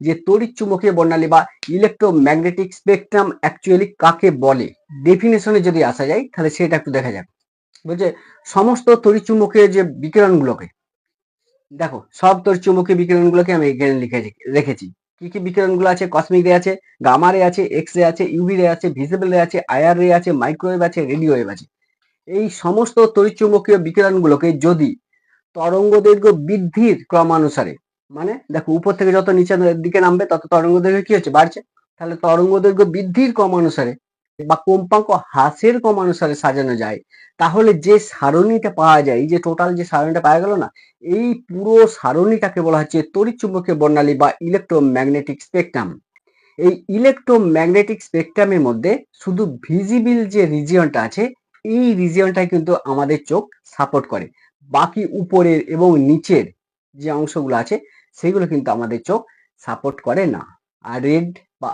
যে তড়িৎ চুম্বকীয় বর্ণালী বা ইলেকট্রোম্যাগনেটিক স্পেকট্রাম অ্যাকচুয়ালি কাকে বলে? ডেফিনেশনে যদি আসা যায়, তাহলে সেটা একটু দেখা যাক। বলছে, সমস্ত তড়িৎ চুম্বকীয় যে বিকিরণগুলোকে, দেখো, সব তড়িৎ চুম্বকীয় বিকিরণগুলোকে আমি এখানে লিখে রেখেছি। কি কি বিকিরণগুলো আছে? কসমিক রে আছে গামা রে আছে এক্স রে আছে ইউভি রে আছে ভিজিবল রে আছে আইআর রে আছে মাইক্রোওয়েভ আছে রেডিও ওয়েভ আছে। এই সমস্ত তড়িৎচুম্বকীয় বিকিরণগুলোকে যদি তরঙ্গ দৈর্ঘ্য বৃদ্ধির ক্রমানুসারে মানে দেখো, উপর থেকে যত নিচের দিকে নামবে, তত তরঙ্গ দৈর্ঘ্য কি হচ্ছে? বাড়ছে। তাহলে তরঙ্গ দৈর্ঘ্য বৃদ্ধির ক্রমানুসারে বা কম্পাঙ্ক হ্রাসের ক্রমানুসারে সাজানো যায়। তাহলে যে সারণীটা পাওয়া যায় যে টোটাল যে সারণীটা পাওয়া গেল না, এই পুরো সারণীটাকে বলা হচ্ছে তড়িৎচুম্বকীয় বর্ণালী বা ইলেকট্রোম্যাগনেটিক স্পেকট্রাম এই ইলেকট্রোম্যাগনেটিক স্পেকট্রামের মধ্যে শুধু ভিজিবিল যে রিজিয়নটা আছে, এই রিজিয়নটাই কিন্তু আমাদের চোখ সাপোর্ট করে। বাকি উপরের এবং নিচের যে অংশগুলো আছে সেগুলো কিন্তু আমাদের চোখ সাপোর্ট করে না। আর রেড বা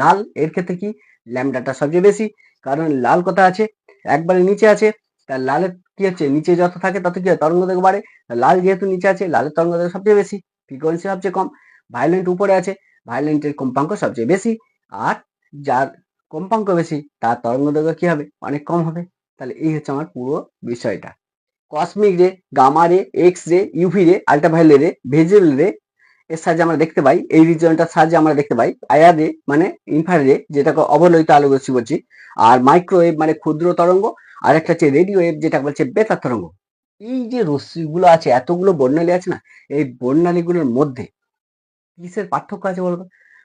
লাল, এর ক্ষেত্রে কি? ল্যামডাটা সবচেয়ে বেশি। কারণ লাল কথা আছে? একবারে নিচে আছে। তার লালের কি হচ্ছে? নিচে যত থাকে তত কি তরঙ্গ বেগ বাড়ে। লাল যেহেতু নিচে আছে, লালের তরঙ্গ বেগ সবচেয়ে বেশি। ফ্রিকোয়েন্সি সবচেয়ে কম। ভায়োলেন্ট উপরে আছে। ভায়োলেন্টের কম্পাঙ্ক সবচেয়ে বেশি। আর যার কম্পাঙ্ক বেশি, তার তরঙ্গ দৈর্ঘ্য কি হবে? অনেক কম হবে। তাহলে এই হচ্ছে আমার পুরো বিষয়টা। কসমিক রে গামা রে এক্স রে ইউভি রে আল্ট্রাভায়োলেট রে ভেজেল রে এর সাহায্যে আমরা দেখতে পাই, এই রিজনটার সাহায্যে আমরা দেখতে পাই, আয়ার রে মানে ইনফ্রার রে যেটাকে অবলোহিত আলোকরশ্মি বলছি, আর মাইক্রোওয়েভ মানে ক্ষুদ্র তরঙ্গ, আর একটা হচ্ছে রেডিও ওয়েভ যেটা বলছে বেতার তরঙ্গ। এই যে রশ্মিগুলো আছে, এতগুলো বর্ণালী আছে না, এই বর্ণালীগুলোর মধ্যে কিসের পার্থক্য আছে বলতো?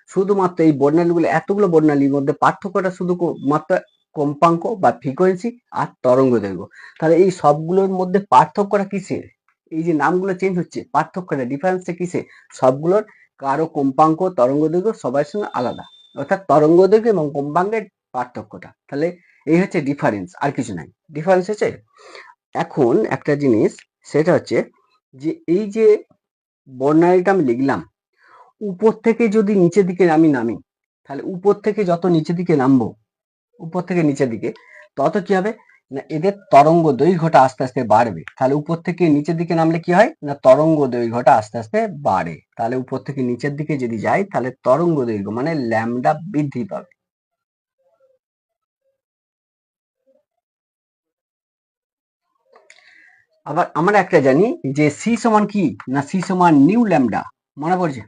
শুধুমাত্র এই বর্ণালীগুলো, এতগুলো বর্ণালীর মধ্যে পার্থক্যটা শুধু মাত্র কম্পাঙ্ক বা ফ্রিকোয়েন্সি আর তরঙ্গ দৈর্ঘ্য। তাহলে এই সবগুলোর মধ্যে পার্থক্যটা কিসের? এই যে নামগুলো চেঞ্জ হচ্ছে পার্থক্যটা ডিফারেন্সটা কিসে সবগুলোর কারও কম্পাঙ্ক, তরঙ্গ দৈর্ঘ্য সবার সঙ্গে আলাদা। অর্থাৎ তরঙ্গ দৈর্ঘ্য এবং কম্পাঙ্কের পার্থক্যটা তাহলে এই হচ্ছে ডিফারেন্স আর কিছু নাই। ডিফারেন্স হচ্ছে, এখন একটা জিনিস, সেটা হচ্ছে যে এই যে বর্ণালীটা আমি লিখলাম, উপর থেকে যদি নিচের দিকে আমি নামি, তাহলে উপর থেকে যত নিচের দিকে নামবো উপর থেকে নিচের দিকে। তত কি হবে? না, এদের তরঙ্গ দৈর্ঘ্যটা আস্তে আস্তে বাড়বে। তাহলে উপর থেকে নিচের দিকে নামলে কি হয়? না, তরঙ্গ দৈর্ঘ্যটা আস্তে আস্তে বাড়ে। তাহলে উপর থেকে নিচের দিকে যদি যাই, তাহলে তরঙ্গ দৈর্ঘ্য মানে ল্যামডা বৃদ্ধি পাবে। আবার আমরা একটা জানি যে সি সমান কি? না সি সমান নিউ ল্যামডা মনে পড়ছে?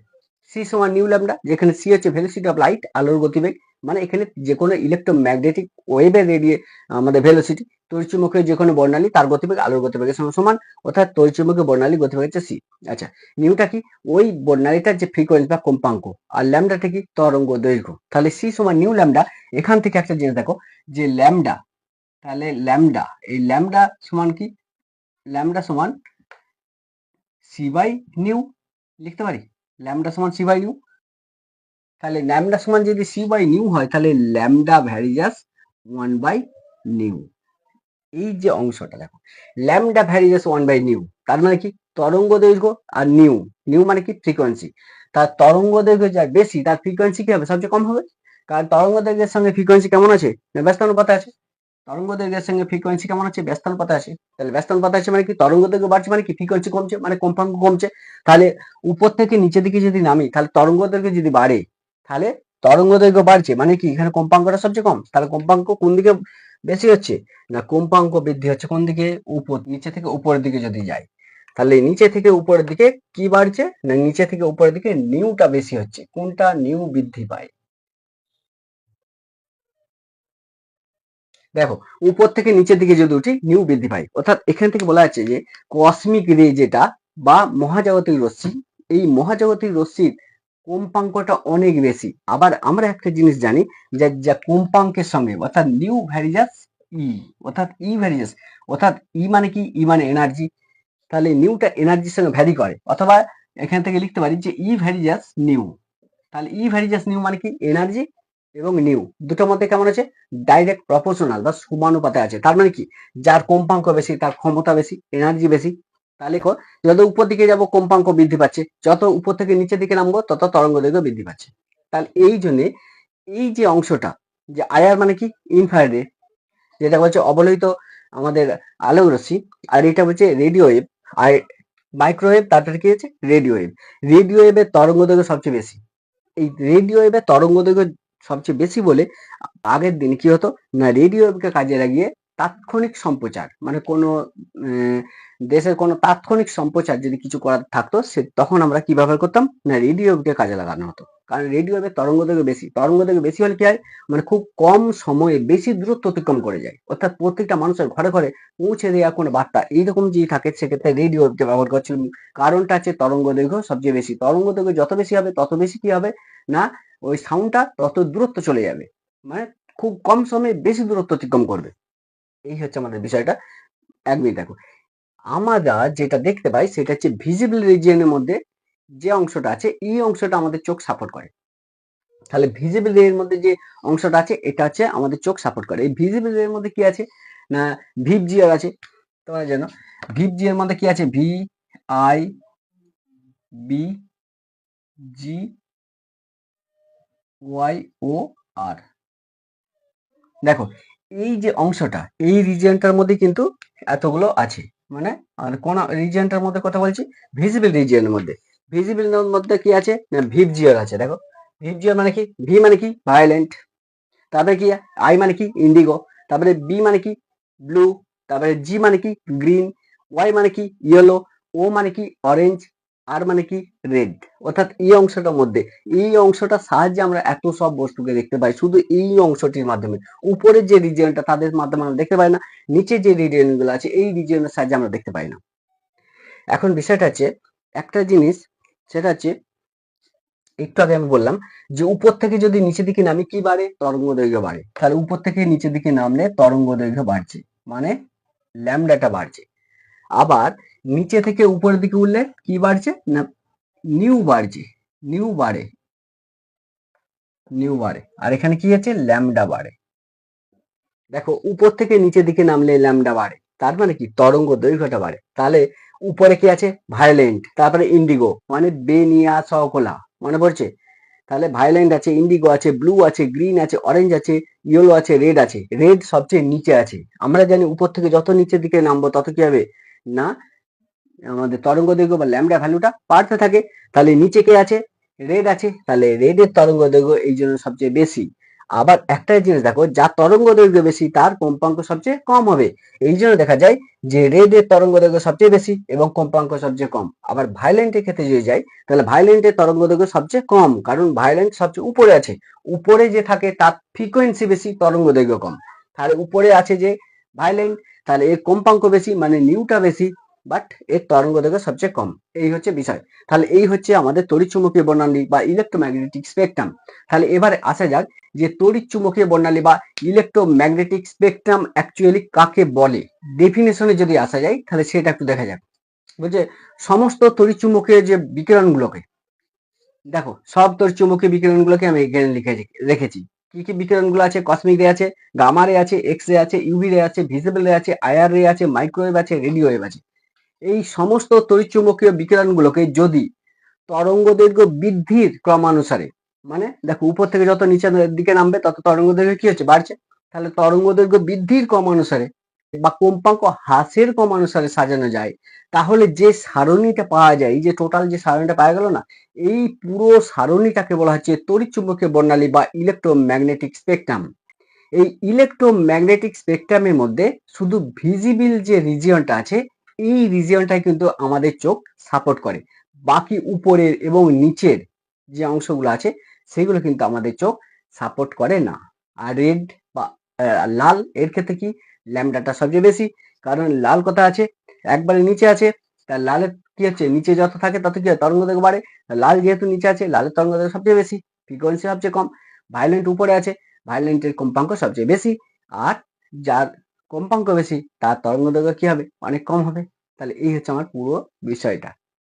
সি সমান নিউ ল্যামডা যেখানে সি হচ্ছে ভেলোসিটি অফ লাইট আলোর গতিবেগ। মানে এখানে যে কোনো ইলেকট্রোম্যাগনেটিক ওয়েভের রেডিয়ে আমাদের ভেলোসিটি তড়িৎচুম্বকের যে কোনো বর্ণালী তার গতিবেগ, আলোর গতিবেগের সঙ্গে সমান, অর্থাৎ তড়িৎচুম্বকের বর্ণালী গতিবেগ হচ্ছে সি আচ্ছা নিউটা কি? ওই বর্ণালীটার যে ফ্রিকোয়েন্সি বা কম্পাঙ্ক আর ল্যামডাটা কি? তরঙ্গ দৈর্ঘ্য। তাহলে সি সমান নিউ ল্যামডা এখান থেকে একটা জিনিস দেখো, যে ল্যামডা তাহলে ল্যামডা এই ল্যামডা সমান কি? ল্যামডা সমান সি বাই নিউ লিখতে পারি? ল্যামডা সমান সি বাই নিউ তাহলে ল্যামডা সমান যদি সি বাই নিউ হয়, তাহলে lambda varies as one by nu যে অংশটা দেখো lambda varies as one by তার মানে কি? তরঙ্গ দৈর্ঘ্য আর নিউ নিউ মানে কি? ফ্রিকোয়েন্সি তার তরঙ্গ দৈর্ঘ্য যা বেশি, তার ফ্রিকোয়েন্সি কি হবে? সবচেয়ে কম হবে। কারণ তরঙ্গ দৈর্ঘ্যের সঙ্গে ফ্রিকোয়েন্সি কেমন আছে? ব্যস্তানুপাতে আছে। তরঙ্গ দৈর্ঘ্যের সঙ্গে ফ্রিকোয়েন্সি কেমন আছে? ব্যস্তানুপাতে আছে। তাহলে ব্যস্তানুপাতে আছে মানে কি? তরঙ্গ দৈর্ঘ্য বাড়ছে মানে কি? ফ্রিকোয়েন্সি কমছে মানে কম্পাঙ্ক কমছে। তাহলে উপর থেকে নিচের দিকে যদি নামি, তাহলে তরঙ্গ দৈর্ঘ্য যদি বাড়ে তাহলে তরঙ্গ দৈর্ঘ্য বাড়ছে মানে কি? এখানে কম্পাঙ্কটা সবচেয়ে কম। তাহলে কম্পাঙ্ক কোন দিকে বেশি হচ্ছে? না, কম্পাঙ্ক বৃদ্ধি হচ্ছে কোন দিকে? উপর, নিচে থেকে উপরের দিকে যদি যায় তাহলে নিচে থেকে উপরের দিকে কি বাড়ছে? না, নিচে থেকে উপরের দিকে নিউটা বেশি হচ্ছে? কোনটা নিউ বৃদ্ধি পায়? দেখো, উপর থেকে নিচের দিকে যদি উঠি নিউ বৃদ্ধি পায়। অর্থাৎ এখান থেকে বলা যাচ্ছে যে কসমিক রে যেটা বা মহাজাগতিক রশ্মি, এই মহাজাগতিক রশ্মির কম্পাঙ্কটা অনেক বেশি। আবার আমরা একটা জিনিস জানি যে যা কম্পাঙ্কের সঙ্গে, অর্থাৎ নিউ ভ্যারিজাস ই অর্থাৎ ই ভ্যারিজাস অর্থাৎ ই মানে কি? ই মানে এনার্জি তাহলে নিউটা এনার্জির সঙ্গে ভ্যারি করে। অথবা এখান থেকে লিখতে পারি যে ই ভ্যারিজাস নিউ তাহলে ই ভ্যারিজাস নিউ মানে কি? এনার্জি এবং নিউ দুটোর মধ্যে কেমন আছে? ডাইরেক্ট প্রপোর্শনাল বা সমানুপাতে আছে। তার মানে কি? যার কম্পাঙ্ক বেশি, তার ক্ষমতা বেশি এনার্জি বেশি তাহলে দেখো যত উপর দিকে যাব কম্পাঙ্ক বৃদ্ধি পাচ্ছে, যত উপর থেকে নিচের দিকে নামবো, তত তরঙ্গ দৈর্ঘ্য বৃদ্ধি পাচ্ছে। তাহলে এই জন্যে এই যে অংশটা, যে আয়ার মানে কি? ইনফ্রারেড যেটা বলছে অবলোহিত আমাদের আলোক রশ্মি, আর এটা বলছে রেডিও ওয়েভ আর মাইক্রোওয়েভ তারপরে কি হচ্ছে রেডিও ওয়েভ রেডিও ওয়েভের তরঙ্গ দৈর্ঘ্য সবচেয়ে বেশি। এই রেডিও ওয়েভে তরঙ্গ দৈর্ঘ্য সবচেয়ে বেশি বলে আগের দিন কি হতো? না রেডিও ওয়েভকে কাজে লাগিয়ে তাৎক্ষণিক সম্প্রচার। মানে কোনো দেশের কোনো তাৎক্ষণিক সম্প্রচার যদি কিছু করার থাকতো, সে তখন আমরা কি ব্যবহার করতাম? না, রেডিও ওয়েভকে কাজে লাগানো হতো। কারণ রেডিও তরঙ্গ দৈর্ঘ্য বেশি, তরঙ্গ দৈর্ঘ্য বেশি হলে কি হয়? মানে খুব কম সময়ে বেশি দূরত্ব অতিক্রম করে যায়। অর্থাৎ প্রত্যেকটা মানুষের ঘরে ঘরে পৌঁছে দেওয়া কোনো বার্তা এইরকম যদি থাকে, সেক্ষেত্রে রেডিও ওয়েভকে ব্যবহার করছিল কারণটা আছে তরঙ্গ দৈর্ঘ্য সবচেয়ে বেশি। তরঙ্গ দৈর্ঘ্য যত বেশি হবে, তত বেশি কি হবে? না, ওই সাউন্ডটা তত দূরত্ব চলে যাবে। মানে খুব কম সময়ে বেশি দূরত্ব অতিক্রম করবে। এই হচ্ছে আমাদের বিষয়টা। এক মিনিট দেখো। আমরা যেটা দেখতে পাই সেটা হচ্ছে ভিজিবল রিজিয়নের মধ্যে যে অংশটা আছে, এই অংশটা আমাদের চোখ সাপোর্ট করে। তাহলে ভিজিবল এর মধ্যে যে অংশটা আছে, এটা হচ্ছে আমাদের চোখ সাপোর্ট করে। এই ভিজিবল এর মধ্যে কি আছে? না জিয়ার আছে। তোমরা জানো এর মধ্যে কি আছে? V I B G Y O R দেখো এই যে অংশটা, এই রিজিয়নটার মধ্যে কিন্তু এতগুলো আছে। মানে কোন রিজিয়নটার মধ্যে কথা বলছি? ভিজিবল রিজিয়নের মধ্যে। ভিজিবল মধ্যে কি আছে? না ভিপ জিওর আছে। দেখো ভিপ জিওর মানে কি? ভি মানে কি? ভায়োলেন্ট তারপরে কি? আই মানে কি? ইন্ডিগো তারপরে বি মানে কি? ব্লু তারপরে জি মানে কি? গ্রিন ওয়াই মানে কি? ইয়েলো ও মানে কি? অরেঞ্জ আর মানে কি? রেড অর্থাৎ এই অংশটার মধ্যে। এই অংশটার সাহায্যে আমরা এত সব বস্তুকে দেখতে পাই। শুধু এই অংশটির মাধ্যমে। উপরের যে রিজিয়নটা তাদের মাধ্যমে আমরা দেখতে পাই না। নিচে যে রিজিয়নগুলো আছে, এই রিজিয়নের সাহায্যে আমরা দেখতে পাই না। এখন বিষয়টা হচ্ছে, একটা জিনিস, সেটা হচ্ছে, একটু আগে আমি বললাম যে উপর থেকে যদি নিচের দিকে নামি, কি বাড়ে? তরঙ্গ দৈর্ঘ্য বাড়ে। তাহলে উপর থেকে নিচের দিকে নামলে তরঙ্গ দৈর্ঘ্য বাড়ছে। মানে ল্যামডাটা বাড়ছে। আবার নিচে থেকে উপরের দিকে উঠলে কি বাড়ছে? না নিউ বাড়ছে নিউ বাড়ে নিউ বাড়ে। আর এখানে কি আছে? ল্যামডা বাড়ে। দেখো, উপর থেকে নিচের দিকে নামলে ল্যামডা বাড়ে। তার মানে কি? তরঙ্গ দৈর্ঘ্যটা বাড়ে। তাহলে উপরে কি আছে? ভায়োলেন্ট তারপরে ইন্ডিগো মানে বেনিয়া সকোলা মনে পড়ছে? তাহলে ভায়োলেন্ট আছে ইন্ডিগো আছে ব্লু আছে গ্রিন আছে অরেঞ্জ আছে ইয়েলো আছে রেড আছে। রেড সবচেয়ে নিচে আছে। আমরা জানি উপর থেকে যত নিচের দিকে নামবো, তত কি হবে? না আমাদের তরঙ্গ দৈর্ঘ্য বা ল্যামডা ভ্যালুটা বাড়তে থাকে। তাহলে নিচে কে আছে? রেড আছে। তাহলে রেডের তরঙ্গ দৈর্ঘ্য এই জন্য সবচেয়ে বেশি। আবার একটা জিনিস দেখো যার তরঙ্গ দৈর্ঘ্য বেশি, তার কম্পাঙ্ক সবচেয়ে কম হবে। এই জন্য দেখা যায় যে রেডের তরঙ্গ দৈর্ঘ্য সবচেয়ে বেশি এবং কম্পাঙ্ক সবচেয়ে কম। আবার ভায়োলেন্টের ক্ষেত্রে যদি যাই, তাহলে ভায়োলেন্টের তরঙ্গ দৈর্ঘ্য সবচেয়ে কম, কারণ ভায়োলেন্ট সবচেয়ে উপরে আছে। উপরে যে থাকে, তার ফ্রিকোয়েন্সি বেশি, তরঙ্গ দৈর্ঘ্য কম। তাহলে উপরে আছে যে ভায়োলেন্ট তাহলে এর কম্পাঙ্ক বেশি মানে নিউটা বেশি। বাট এর তরঙ্গ দৈর্ঘ্য সবচেয়ে কম। এই হচ্ছে বিষয়। তাহলে এই হচ্ছে আমাদের তড়িৎচুম্বকীয় বর্ণালী বা ইলেকট্রোম্যাগনেটিক স্পেকট্রাম তাহলে এবারে আসা যাক যে তড়িৎচুম্বকীয় বর্ণালী বা ইলেকট্রোম্যাগনেটিক স্পেকট্রাম অ্যাকচুয়ালি কাকে বলে। ডেফিনেশনে যদি আসা যায়, তাহলে সেটা একটু দেখা যাক। বলছে, সমস্ত তড়িৎচুম্বকীয় যে বিকিরণগুলোকে, দেখো, সব তড়িৎচুম্বকীয় বিকিরণগুলোকে আমি এখানে লিখে রেখেছি। কি কি বিকিরণগুলো আছে? কসমিক রে আছে গামা রে আছে এক্স রে আছে ইউভি রে আছে ভিজিবল রে আছে আইআর রে আছে মাইক্রোওয়েভ আছে রেডিও ওয়েভ আছে। এই সমস্ত তড়িৎচুম্বকীয় বিকিরণগুলোকে যদি তরঙ্গ দৈর্ঘ্য বৃদ্ধির ক্রমানুসারে মানে দেখো উপর থেকে যত নিচের দিকে নামবে, তত তরঙ্গ দৈর্ঘ্য কি হচ্ছে? বাড়ছে। তাহলে তরঙ্গ দৈর্ঘ্য বৃদ্ধির ক্রমানুসারে বা কম্পাঙ্ক হ্রাসের ক্রমানুসারে সাজানো যায়। তাহলে যে সারণীটা পাওয়া যায় যে টোটাল যে সারণীটা পাওয়া গেল না, এই পুরো সারণীটাকে বলা হচ্ছে তড়িৎচুম্বকীয় বর্ণালী বা ইলেকট্রোম্যাগনেটিক স্পেকট্রাম এই ইলেকট্রোম্যাগনেটিক স্পেকট্রামের মধ্যে শুধু ভিজিবল যে রিজিয়নটা আছে এই রিজিয়নটাই কিন্তু আমাদের চোখ সাপোর্ট করে। বাকি উপরের এবং নিচের যে অংশগুলো আছে, সেগুলো কিন্তু আমাদের চোখ সাপোর্ট করে না। আর রেড বা লাল, এর ক্ষেত্রে কি? ল্যামডাটা সবচেয়ে বেশি। কারণ লাল কথা আছে? একবারে নিচে আছে। তার লালের কি হচ্ছে? নিচে যত থাকে তত কি হয়? তরঙ্গ দৈর্ঘ্য বাড়ে। লাল যেহেতু নিচে আছে, লালের তরঙ্গ দৈর্ঘ্য সবচেয়ে বেশি। ফ্রিকোয়েন্সি সবচেয়ে কম। ভায়োলেন্ট উপরে আছে। ভায়োলেন্টের কম্পাঙ্ক সবচেয়ে বেশি। আর যার কম্পাঙ্ক বেশি তার তরঙ্গ দৈর্ঘ্য কী হবে? অনেক কম হবে। তাহলে এই হচ্ছে আমার পুরো বিষয়টা।